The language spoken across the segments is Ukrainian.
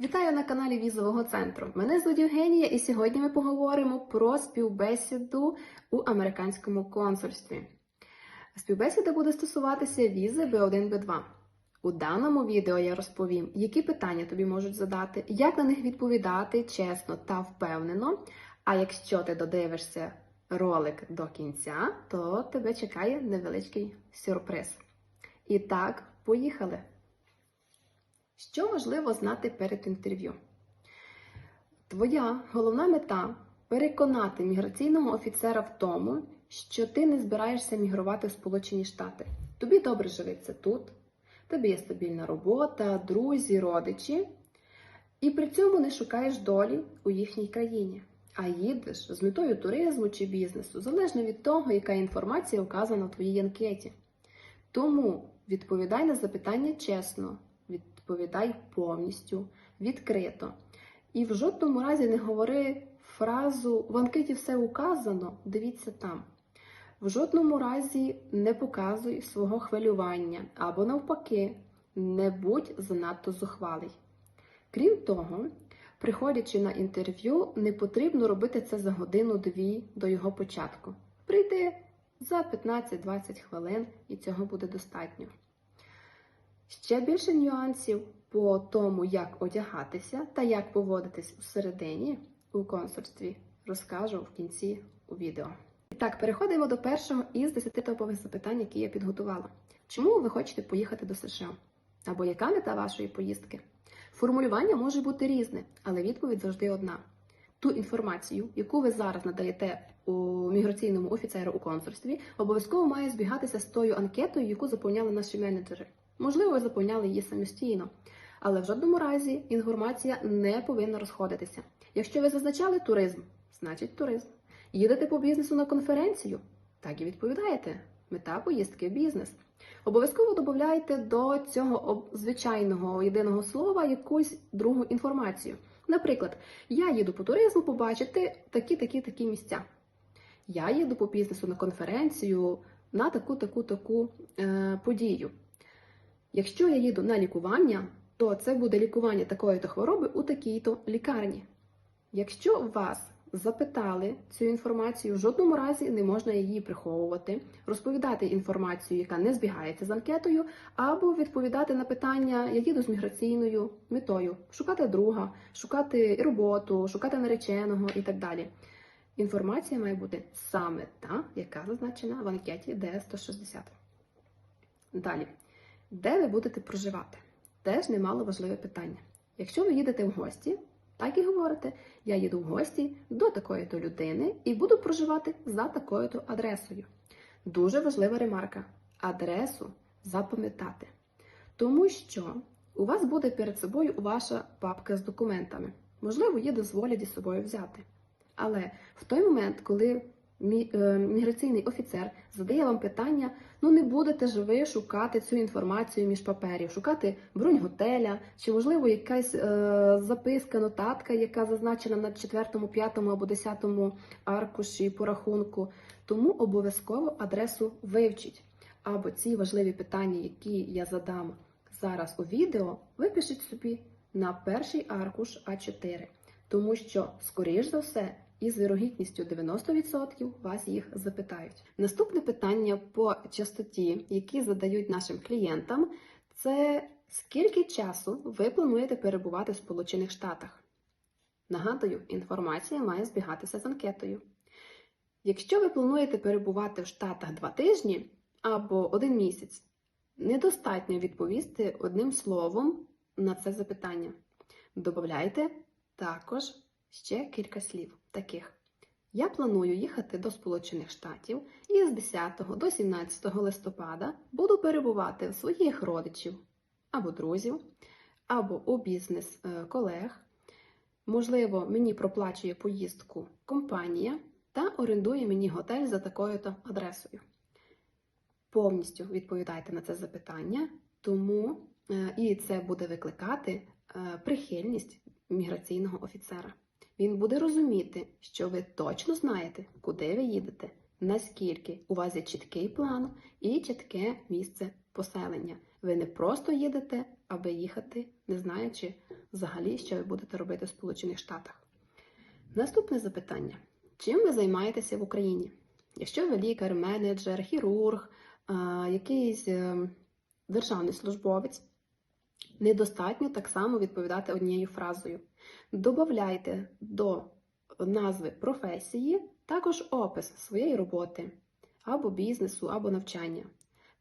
Вітаю на каналі Візового центру. Мене звуть Євгенія, і сьогодні ми поговоримо про співбесіду у американському консульстві. Співбесіда буде стосуватися візи B1 B2. У даному відео я розповім, які питання тобі можуть задати, як на них відповідати чесно та впевнено. А якщо ти додивишся ролик до кінця, то тебе чекає невеличкий сюрприз. І так, поїхали! Що важливо знати перед інтерв'ю? Твоя головна мета переконати міграційного офіцера в тому, що ти не збираєшся мігрувати в Сполучені Штати. Тобі добре живеться тут, тобі є стабільна робота, друзі, родичі, і при цьому не шукаєш долі у їхній країні, а їдеш з метою туризму чи бізнесу, залежно від того, яка інформація вказана в твоїй анкеті. Тому відповідай на запитання чесно, відповідай повністю, відкрито. І в жодному разі не говори фразу в анкеті все указано, дивіться там. В жодному разі не показуй свого хвилювання або навпаки, не будь занадто зухвалий. Крім того, приходячи на інтерв'ю, не потрібно робити це за годину-дві до його початку. Прийди за 15-20 хвилин і цього буде достатньо. Ще більше нюансів по тому, як одягатися та як поводитись всередині у консульстві, розкажу в кінці у відео. І так, переходимо до першого із 10 топових запитань, які я підготувала. Чому ви хочете поїхати до США? Або яка мета вашої поїздки? Формулювання може бути різне, але відповідь завжди одна. Ту інформацію, яку ви зараз надаєте у міграційному офіцеру у консульстві, обов'язково має збігатися з тою анкетою, яку заповняли наші менеджери. Можливо, ви заповняли її самостійно, але в жодному разі інформація не повинна розходитися. Якщо ви зазначали туризм, значить туризм. Їдете по бізнесу на конференцію, так і відповідаєте. Мета поїздки бізнес. Обов'язково додайте до цього звичайного єдиного слова якусь другу інформацію. Наприклад, я їду по туризму побачити такі, такі, такі місця. Я їду по бізнесу на конференцію на таку, таку, таку е, подію. Якщо я їду на лікування, то це буде лікування такої-то хвороби у такій-то лікарні. Якщо вас запитали цю інформацію, в жодному разі не можна її приховувати, розповідати інформацію, яка не збігається з анкетою, або відповідати на питання, я їду з міграційною метою, шукати друга, шукати роботу, шукати нареченого і так далі. Інформація має бути саме та, яка зазначена в анкеті ДС-160. Далі. Де ви будете проживати? Теж немало важливе питання. Якщо ви їдете в гості, так і говорите: я їду в гості до такої-то людини і буду проживати за такою-то адресою. Дуже важлива ремарка: адресу запам'ятати. Тому що у вас буде перед собою ваша папка з документами. Можливо, її дозволять із собою взяти. Але в той момент, коли міграційний офіцер задає вам питання, ну не будете ж ви шукати цю інформацію між паперів, шукати бронь готеля, чи можливо якась е, записка, нотатка, яка зазначена на четвертому, п'ятому або десятому аркуші по рахунку. Тому обов'язково адресу вивчіть. Або ці важливі питання, які я задам зараз у відео, випишіть собі на перший аркуш А4, тому що, скоріш за все, із вірогідністю 90% вас їх запитають. Наступне питання по частоті, які задають нашим клієнтам, це скільки часу ви плануєте перебувати в Сполучених Штатах? Нагадую, інформація має збігатися з анкетою. Якщо ви плануєте перебувати в Штатах два тижні або один місяць, недостатньо відповісти одним словом на це запитання. Добавляйте також ще кілька слів таких. Я планую їхати до Сполучених Штатів і з 10 до 17 листопада буду перебувати у своїх родичів або друзів, або у бізнес е. Можливо, мені проплачує поїздку компанія та орендує мені готель за такою-то адресою. Повністю відповідайте на це запитання, тому е, і це буде викликати е, прихильність міграційного офіцера. Він буде розуміти, що ви точно знаєте, куди ви їдете, наскільки у вас є чіткий план і чітке місце поселення. Ви не просто їдете, аби їхати, не знаючи, взагалі, що ви будете робити в Сполучених Штатах. Наступне запитання: чим ви займаєтеся в Україні? Якщо ви лікар, менеджер, хірург, якийсь е, державний службовець, недостатньо так само відповідати однією фразою. Добавляйте до назви професії також опис своєї роботи або бізнесу, або навчання.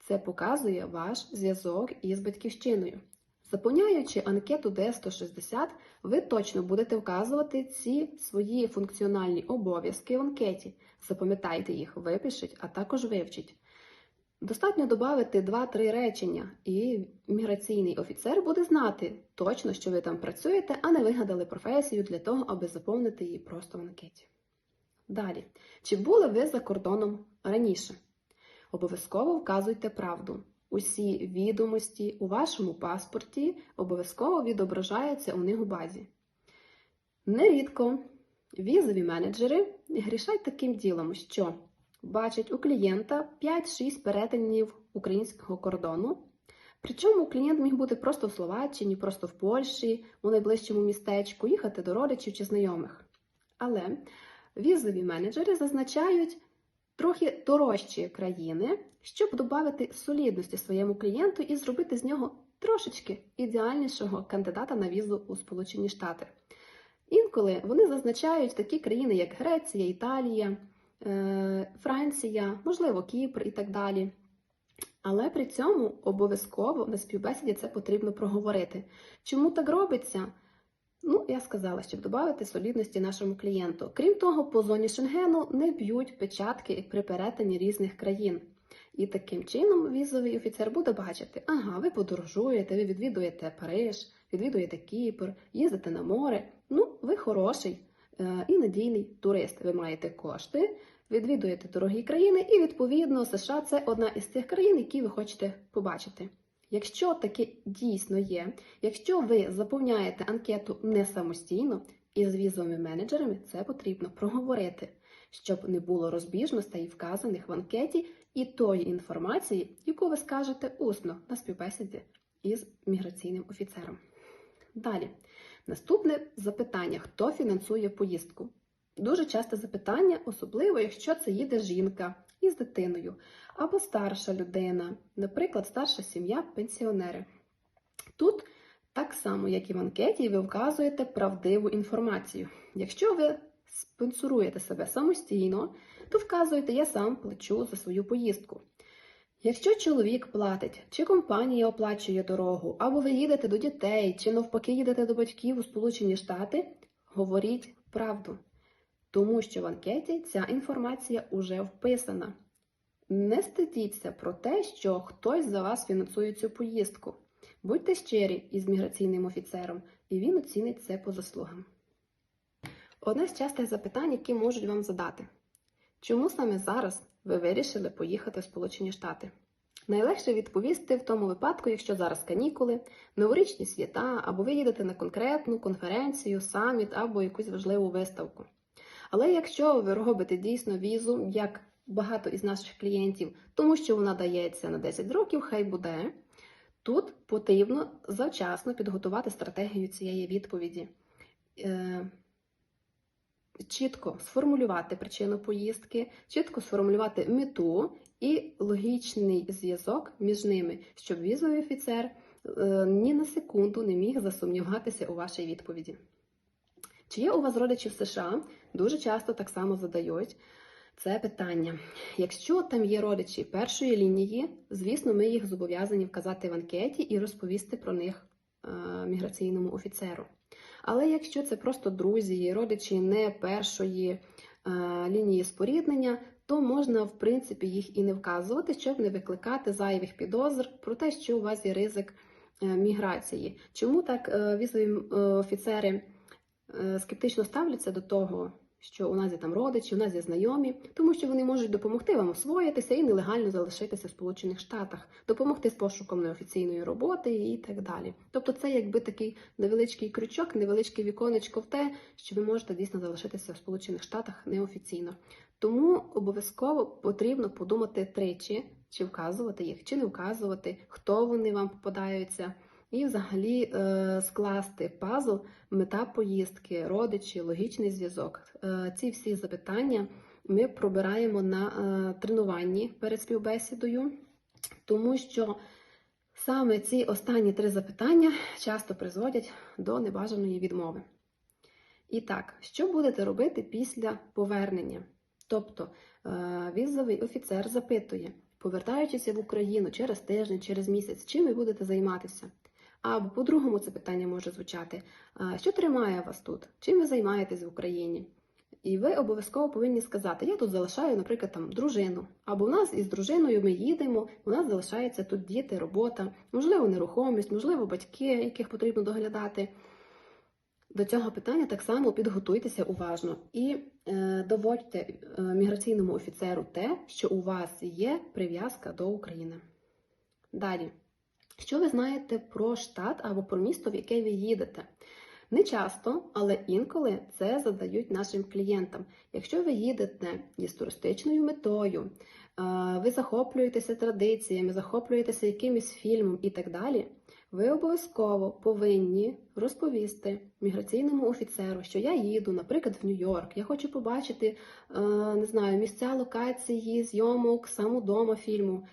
Це показує ваш зв'язок із батьківщиною. Заповняючи анкету Д160, ви точно будете вказувати ці свої функціональні обов'язки в анкеті. Запам'ятайте їх, випишіть, а також вивчіть. Достатньо додати 2-3 речення, і міграційний офіцер буде знати точно, що ви там працюєте, а не вигадали професію для того, аби заповнити її просто в анкеті. Далі, чи були ви за кордоном раніше? Обов'язково вказуйте правду. Усі відомості у вашому паспорті обов'язково відображаються у них у базі. Нерідко візові менеджери грішать таким ділом, що бачать у клієнта 5-6 перетинів українського кордону. Причому клієнт міг бути просто в Словаччині, просто в Польщі, у найближчому містечку, їхати до родичів чи знайомих. Але візові менеджери зазначають трохи дорожчі країни, щоб додати солідності своєму клієнту і зробити з нього трошечки ідеальнішого кандидата на візу у Сполучені Штати. Інколи вони зазначають такі країни, як Греція, Італія, Франція, можливо, Кіпр і так далі. Але при цьому обов'язково на співбесіді це потрібно проговорити. Чому так робиться? Ну, я сказала, щоб додати солідності нашому клієнту. Крім того, по зоні Шенгену не б'ють печатки при перетині різних країн. І таким чином візовий офіцер буде бачити, ага, ви подорожуєте, ви відвідуєте Париж, відвідуєте Кіпр, їздите на море. Ну, ви хороший е, і надійний турист. Ви маєте кошти, відвідуєте дорогі країни, і відповідно США це одна із тих країн, які ви хочете побачити. Якщо таке дійсно є, якщо ви заповняєте анкету не самостійно із візовими менеджерами, це потрібно проговорити, щоб не було розбіжностей, вказаних в анкеті, і тої інформації, яку ви скажете усно на співбесіді із міграційним офіцером. Далі, наступне запитання: хто фінансує поїздку? Дуже часте запитання, особливо якщо це їде жінка із дитиною або старша людина, наприклад, старша сім'я, пенсіонери. Тут так само, як і в анкеті, ви вказуєте правдиву інформацію. Якщо ви спонсоруєте себе самостійно, то вказуєте, я сам плачу за свою поїздку. Якщо чоловік платить, чи компанія оплачує дорогу, або ви їдете до дітей, чи навпаки їдете до батьків у Сполучені Штати, говоріть правду. Тому що в анкеті ця інформація уже вписана. Не стидіться про те, що хтось за вас фінансує цю поїздку. Будьте щирі із міграційним офіцером, і він оцінить це по заслугам. Одне з частих запитань, які можуть вам задати: чому саме зараз ви вирішили поїхати в Сполучені Штати? Найлегше відповісти в тому випадку, якщо зараз канікули, новорічні свята, або ви їдете на конкретну конференцію, саміт або якусь важливу виставку. Але якщо ви робите дійсно візу, як багато із наших клієнтів, тому що вона дається на 10 років, хай буде. Тут потрібно завчасно підготувати стратегію цієї відповіді, Е, чітко сформулювати причину поїздки, чітко сформулювати мету і логічний зв'язок між ними, щоб візовий офіцер е, ні на секунду не міг засумніватися у вашій відповіді. Чи є у вас родичі в США? Дуже часто так само задають це питання. Якщо там є родичі першої лінії, звісно, ми їх зобов'язані вказати в анкеті і розповісти про них е, міграційному офіцеру. Але якщо це просто друзі, родичі не першої е, лінії споріднення, то можна, в принципі, їх і не вказувати, щоб не викликати зайвих підозр про те, що у вас є ризик е, міграції. Чому так візові офіцери скептично ставляться до того, що у нас є там родичі, у нас є знайомі, тому що вони можуть допомогти вам освоїтися і нелегально залишитися в Сполучених Штатах, допомогти з пошуком неофіційної роботи і так далі. Тобто, це якби такий невеличкий крючок, невеличке віконечко в те, що ви можете дійсно залишитися в Сполучених Штатах неофіційно. Тому обов'язково потрібно подумати тричі, чи вказувати їх, чи не вказувати, хто вони вам попадаються. І взагалі е, скласти пазл, мета поїздки, родичі, логічний зв'язок. Е, ці всі запитання ми пробираємо на е, тренуванні перед співбесідою, тому що саме ці останні три запитання часто призводять до небажаної відмови. І так, що будете робити після повернення? Тобто візовий офіцер запитує, повертаючись в Україну через тиждень, через місяць, чим ви будете займатися? Або по-другому це питання може звучати: що тримає вас тут? Чим ви займаєтесь в Україні? І ви обов'язково повинні сказати: я тут залишаю, наприклад, там дружину. Або в нас із дружиною ми їдемо, у нас залишаються тут діти, робота, можливо, нерухомість, можливо, батьки, яких потрібно доглядати. До цього питання так само підготуйтеся уважно і е, доводьте е, міграційному офіцеру те, що у вас є прив'язка до України. Далі, що ви знаєте про штат або про місто, в яке ви їдете? Не часто, але інколи це задають нашим клієнтам. Якщо ви їдете із туристичною метою, е, ви захоплюєтеся традиціями, захоплюєтеся якимось фільмом і так далі, ви обов'язково повинні розповісти міграційному офіцеру, що я їду, наприклад, в Нью-Йорк. Я хочу побачити е, не знаю, місця локації, зйомок, сам удома фільму.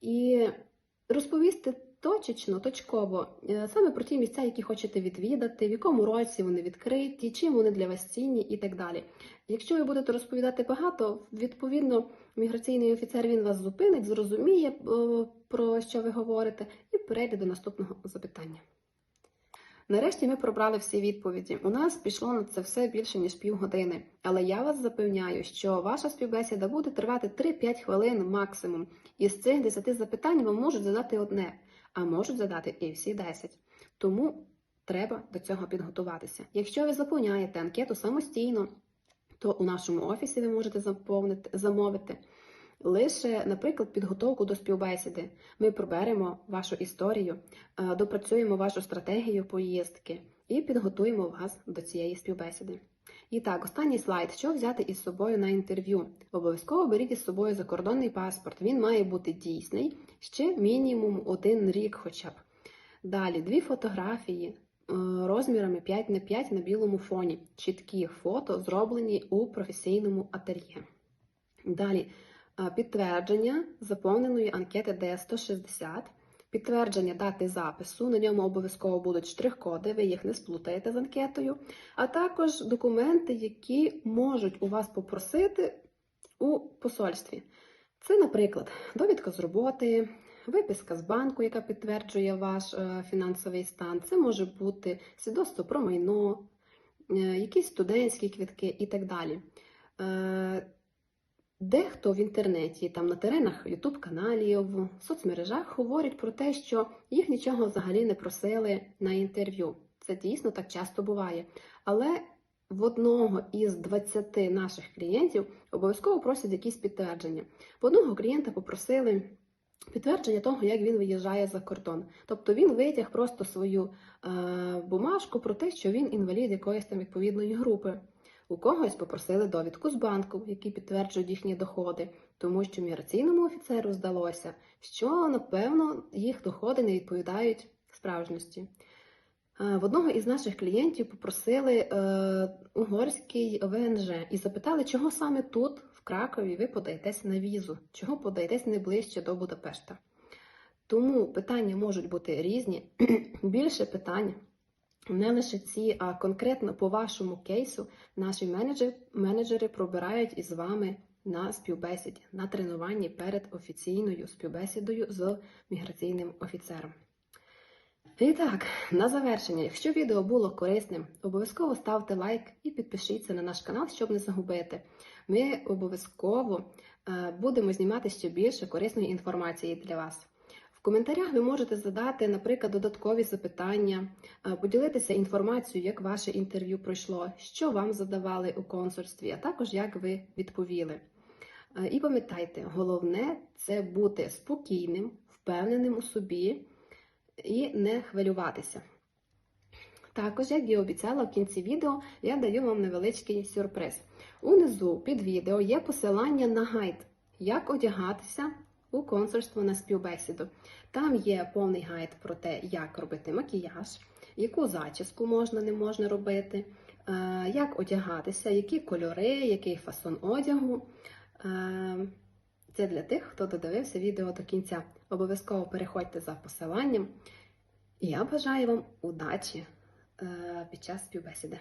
І розповісти точечно, точково е, саме про ті місця, які хочете відвідати, в якому році вони відкриті, чим вони для вас цінні і так далі. Якщо ви будете розповідати багато, відповідно, міграційний офіцер він вас зупинить, зрозуміє, е, про що ви говорите, і перейде до наступного запитання. Нарешті ми пробрали всі відповіді. У нас пішло на це все більше ніж півгодини. Але я вас запевняю, що ваша співбесіда буде тривати 3-5 хвилин максимум. Із цих 10 запитань вам можуть задати одне, а можуть задати і всі 10. Тому треба до цього підготуватися. Якщо ви заповняєте анкету самостійно, то у нашому офісі ви можете заповнити, замовити лише, наприклад, підготовку до співбесіди. Ми проберемо вашу історію, е, допрацюємо вашу стратегію поїздки і підготуємо вас до цієї співбесіди. І так, останній слайд. Що взяти із собою на інтерв'ю? Обов'язково беріть із собою закордонний паспорт. Він має бути дійсний ще мінімум один рік, хоча б. Далі дві фотографії е, розмірами 5 на 5 на білому фоні. Чіткі фото зроблені у професійному ательє. Далі е, підтвердження заповненої анкети ДС-160, підтвердження дати запису, на ньому обов'язково будуть штрих-коди, ви їх не сплутаєте з анкетою, а також документи, які можуть у вас попросити у посольстві. Це, наприклад, довідка з роботи, виписка з банку, яка підтверджує ваш е, фінансовий стан. Це може бути свідоцтво про майно, е, якісь студентські квітки і так далі. Е, Дехто в інтернеті, там на теренах youtube каналів, в соцмережах говорять про те, що їх нічого взагалі не просили на інтерв'ю. Це дійсно так часто буває. Але в одного із 20 наших клієнтів обов'язково просять якісь підтвердження. В одного клієнта попросили підтвердження того, як він виїжджає за кордон. Тобто він витяг просто свою е, бумажку про те, що він інвалід якоїсь там відповідної групи. У когось попросили довідку з банку, які підтверджують їхні доходи, тому що міграційному офіцеру здалося, що напевно їх доходи не відповідають справжності. Е, В одного із наших клієнтів попросили е, угорський ВНЖ і запитали, чого саме тут, в Кракові, ви подаєтесь на візу, чого подаєтесь не ближче до Будапешта. Тому питання можуть бути різні. Більше питань, не лише ці, а конкретно по вашому кейсу наші менеджери, менеджери пробирають із вами на співбесіді, на тренуванні перед офіційною співбесідою з міграційним офіцером. І так, на завершення, якщо відео було корисним, обов'язково ставте лайк і підпишіться на наш канал, щоб не загубити. Ми обов'язково е, будемо знімати ще більше корисної інформації для вас. В коментарях ви можете задати, наприклад, додаткові запитання, е, поділитися інформацією, як ваше інтерв'ю пройшло, що вам задавали у консульстві, а також як ви відповіли. Е, І пам'ятайте, головне це бути спокійним, впевненим у собі і не хвилюватися. Також, як і обіцяла в кінці відео, я даю вам невеличкий сюрприз. Унизу під відео є посилання на гайд, як одягатися у консульство на співбесіду. Там є повний гайд про те, як робити макіяж, яку зачіску можна, не можна робити, е, як одягатися, які кольори, який фасон одягу. Е, Це для тих, хто додивився відео до кінця. Обов'язково переходьте за посиланням. І я бажаю вам удачі е, під час співбесіди.